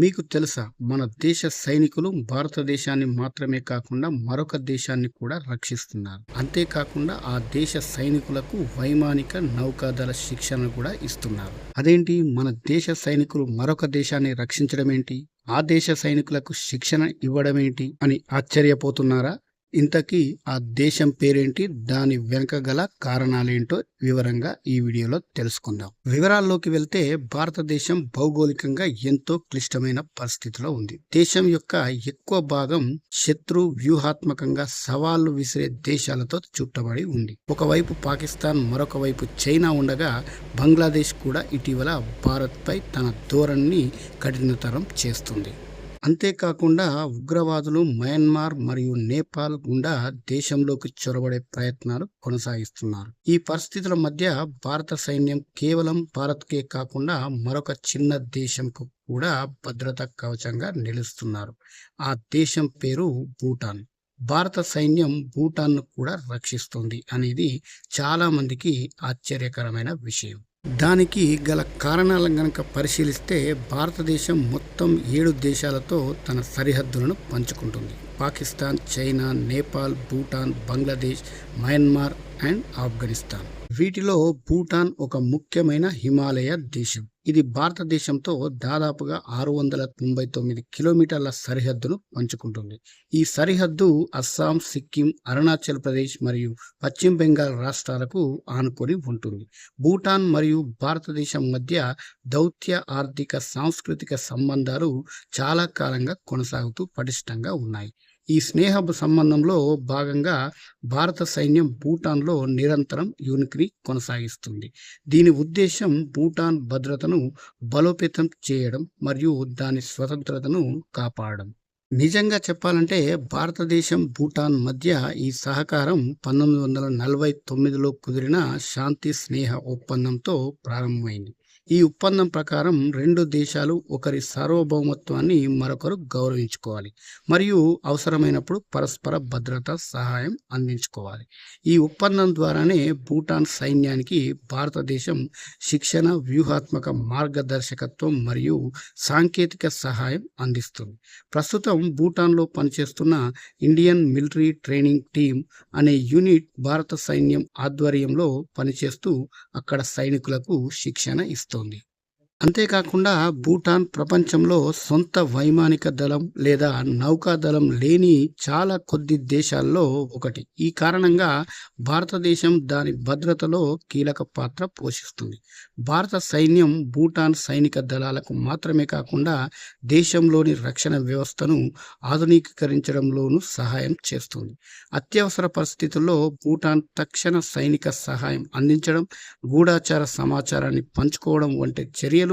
మీకు తెలుసా మన దేశ సైనికులు భారతదేశాన్ని మాత్రమే కాకుండా మరొక దేశాన్ని కూడా రక్షిస్తున్నారు. అంతేకాకుండా ఆ దేశ సైనికులకు వైమానిక నౌకాదళ శిక్షణ కూడా ఇస్తున్నారు. అదేంటి మన దేశ సైనికులు మరొక దేశాన్ని రక్షించడం ఏంటి ఆ దేశ సైనికులకు శిక్షణ ఇవ్వడం ఏంటి అని ఆశ్చర్యపోతున్నారా? ఇంతకీ ఆ దేశం పేరేంటి? దాని వెనక గల కారణాలేంటో వివరంగా ఈ వీడియోలో తెలుసుకుందాం. వివరాల్లోకి వెళ్తే భారతదేశం భౌగోళికంగా ఎంతో క్లిష్టమైన పరిస్థితిలో ఉంది. దేశం యొక్క ఎక్కువ భాగం శత్రు వ్యూహాత్మకంగా సవాళ్ళు విసిరే దేశాలతో చుట్టబడి ఉంది. ఒకవైపు పాకిస్తాన్ మరొక వైపు చైనా ఉండగా బంగ్లాదేశ్ కూడా ఇటీవల భారత్పై తన ధోరణిని కఠినతరం చేస్తుంది. అంతేకాకుండా ఉగ్రవాదులు మయన్మార్ మరియు నేపాల్ గుండా దేశంలోకి చొరబడే ప్రయత్నాలు కొనసాగిస్తున్నారు. ఈ పరిస్థితుల మధ్య భారత సైన్యం కేవలం భారత్కే కాకుండా మరొక చిన్న దేశంకు కూడా భద్రత కవచంగా నిలుస్తున్నారు. ఆ దేశం పేరు భూటాన్. భారత సైన్యం భూటాన్ను కూడా రక్షిస్తుంది అనేది చాలామందికి ఆశ్చర్యకరమైన విషయం. దానికి గల కారణాలను గనక పరిశీలిస్తే భారతదేశం మొత్తం ఏడు దేశాలతో తన సరిహద్దులను పంచుకుంటుంది. Pakistan China Nepal Bhutan Bangladesh Myanmar and Afghanistan. వీటిలో భూటాన్ ఒక ముఖ్యమైన హిమాలయ దేశం. ఇది భారతదేశంతో దాదాపుగా ఆరు వందల తొంభై తొమ్మిది కిలోమీటర్ల సరిహద్దును పంచుకుంటుంది. ఈ సరిహద్దు అస్సాం సిక్కిం అరుణాచల్ ప్రదేశ్ మరియు పశ్చిమ బెంగాల్ రాష్ట్రాలకు ఆనుకొని ఉంటుంది. భూటాన్ మరియు భారతదేశం మధ్య దౌత్య ఆర్థిక సాంస్కృతిక సంబంధాలు చాలా కాలంగా కొనసాగుతూ పటిష్టంగా ఉన్నాయి. ఈ స్నేహ సంబంధంలో భాగంగా భారత సైన్యం భూటాన్లో నిరంతరం యూనిక్ని కొనసాగిస్తుంది. దీని ఉద్దేశం భూటాన్ భద్రతను బలోపేతం చేయడం మరియు దాని స్వతంత్రతను కాపాడడం. నిజంగా చెప్పాలంటే భారతదేశం భూటాన్ మధ్య ఈ సహకారం పంతొమ్మిది వందల నలభై తొమ్మిదిలో కుదిరిన శాంతి స్నేహ ఒప్పందంతో ప్రారంభమైంది. ఈ ఒప్పందం ప్రకారం రెండు దేశాలు ఒకరి సార్వభౌమత్వాన్ని మరొకరు గౌరవించుకోవాలి మరియు అవసరమైనప్పుడు పరస్పర భద్రత సహాయం అందించుకోవాలి. ఈ ఒప్పందం ద్వారానే భూటాన్ సైన్యానికి భారతదేశం శిక్షణ వ్యూహాత్మక మార్గదర్శకత్వం మరియు సాంకేతిక సహాయం అందిస్తుంది. ప్రస్తుతం భూటాన్లో పనిచేస్తున్న ఇండియన్ మిలిటరీ ట్రైనింగ్ టీమ్ అనే యూనిట్ భారత సైన్యం ఆధ్వర్యంలో పనిచేస్తూ అక్కడ సైనికులకు శిక్షణ ఇస్తుంది. ఉంది అంతేకాకుండా భూటాన్ ప్రపంచంలో సొంత వైమానిక దళం లేదా నౌకాదళం లేని చాలా కొద్ది దేశాల్లో ఒకటి. ఈ కారణంగా భారతదేశం దాని భద్రతలో కీలక పాత్ర పోషిస్తుంది. భారత సైన్యం భూటాన్ సైనిక దళాలకు మాత్రమే కాకుండా దేశంలోని రక్షణ వ్యవస్థను ఆధునీకరించడంలోనూ సహాయం చేస్తుంది. అత్యవసర పరిస్థితుల్లో భూటాన్ తక్షణ సైనిక సహాయం అందించడం గూఢాచార సమాచారాన్ని పంచుకోవడం వంటి చర్యలు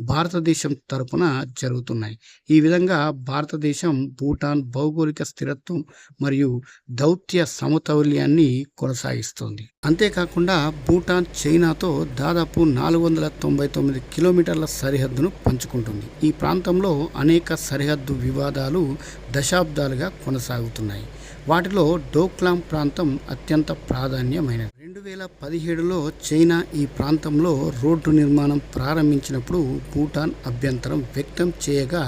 భారతదేశం తరపున జరుగుతున్నాయి. ఈ విధంగా భారతదేశం భూటాన్ భౌగోళిక స్థిరత్వం మరియు దౌత్య సమతౌల్యాన్ని కొనసాగిస్తుంది. అంతేకాకుండా భూటాన్ చైనాతో దాదాపు నాలుగు వందల తొంభై తొమ్మిది కిలోమీటర్ల సరిహద్దును పంచుకుంటుంది. ఈ ప్రాంతంలో అనేక సరిహద్దు వివాదాలు దశాబ్దాలుగా కొనసాగుతున్నాయి. వాటిలో డోక్లాం ప్రాంతం అత్యంత ప్రాధాన్యమైనది. రెండు వేల పదిహేడులో చైనా ఈ ప్రాంతంలో రోడ్డు నిర్మాణం ప్రారంభించినప్పుడు భూటాన్ అభ్యంతరం వ్యక్తం చేయగా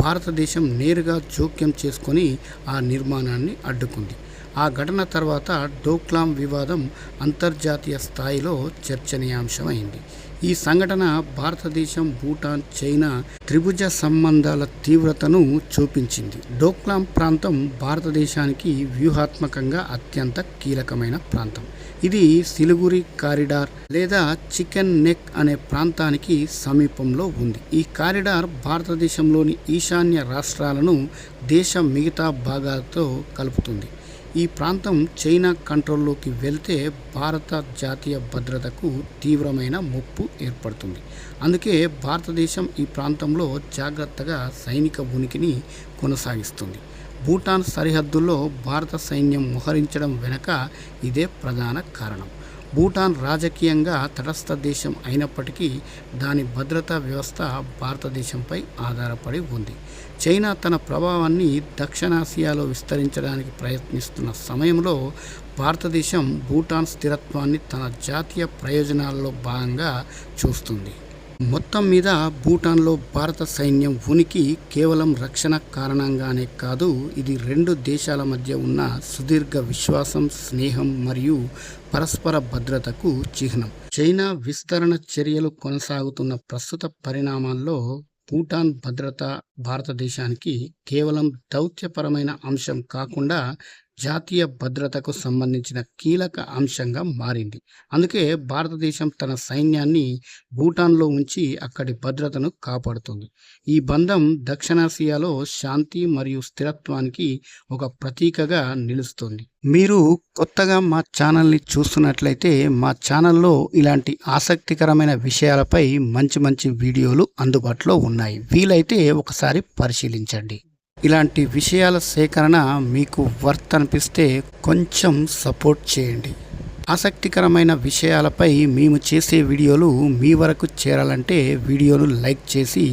భారతదేశం నేరుగా జోక్యం చేసుకొని ఆ నిర్మాణాన్ని అడ్డుకుంది. ఆ ఘటన తర్వాత డోక్లాం వివాదం అంతర్జాతీయ స్థాయిలో చర్చనీయాంశమైంది. ఈ సంఘటన భారతదేశం భూటాన్ చైనా త్రిభుజ సంబంధాల తీవ్రతను చూపించింది. డోక్లాం ప్రాంతం భారతదేశానికి వ్యూహాత్మకంగా అత్యంత కీలకమైన ప్రాంతం. ఇది సిలిగురి కారిడార్ లేదా చికెన్ నెక్ అనే ప్రాంతానికి సమీపంలో ఉంది. ఈ కారిడార్ భారతదేశంలోని ఈశాన్య రాష్ట్రాలను దేశ మిగతా భాగాలతో కలుపుతుంది. ఈ ప్రాంతం చైనా కంట్రోల్లోకి వెళ్తే భారత జాతీయ భద్రతకు తీవ్రమైన ముప్పు ఏర్పడుతుంది. అందుకే భారతదేశం ఈ ప్రాంతంలో జాగ్రత్తగా సైనిక ఉనికిని కొనసాగిస్తుంది. భూటాన్ సరిహద్దుల్లో భారత సైన్యం మోహరించడం వెనుక ఇదే ప్రధాన కారణం. భూటాన్ రాజకీయంగా తటస్థ దేశం అయినప్పటికీ దాని భద్రతా వ్యవస్థ భారతదేశంపై ఆధారపడి ఉంది. చైనా తన ప్రభావాన్ని దక్షిణాసియాలో విస్తరించడానికి ప్రయత్నిస్తున్న సమయంలో భారతదేశం భూటాన్ స్థిరత్వాన్ని తన జాతీయ ప్రయోజనాల్లో భాగంగా చూస్తుంది. మొత్తం మీద భూటాన్లో భారత సైన్యం ఉనికి కేవలం రక్షణ కారణంగానే కాదు ఇది రెండు దేశాల మధ్య ఉన్న సుదీర్ఘ విశ్వాసం స్నేహం మరియు పరస్పర భద్రతకు చిహ్నం. చైనా విస్తరణ చర్యలు కొనసాగుతున్న ప్రస్తుత పరిణామాల్లో భూటాన్ భద్రత భారతదేశానికి కేవలం దౌత్యపరమైన అంశం కాకుండా జాతీయ భద్రతకు సంబంధించిన కీలక అంశంగా మారింది. అందుకే భారతదేశం తన సైన్యాన్ని భూటాన్లో ఉంచి అక్కడి భద్రతను కాపాడుతుంది. ఈ బంధం దక్షిణాసియాలో శాంతి మరియు స్థిరత్వానికి ఒక ప్రతీకగా నిలుస్తుంది. మీరు కొత్తగా మా ఛానల్ని చూస్తున్నట్లయితే మా ఛానల్లో ఇలాంటి ఆసక్తికరమైన విషయాలపై మంచి మంచి వీడియోలు అందుబాటులో ఉన్నాయి. వీలైతే ఒకసారి పరిశీలించండి. ఇలాంటి విషయాల సేకరణ మీకు వర్త్ అనిపిస్తే కొంచెం సపోర్ట్ చేయండి. ఆసక్తికరమైన విషయాలపై మేము చేసే వీడియోలు మీ వరకు చేరాలంటే వీడియోను లైక్ చేసి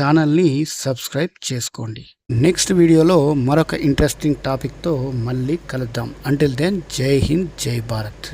ఛానల్ని సబ్స్క్రైబ్ చేసుకోండి. నెక్స్ట్ వీడియోలో మరొక ఇంట్రెస్టింగ్ టాపిక్తో మళ్ళీ కలుద్దాం. అంటిల్ దెన్ జై హింద్ జై భారత్.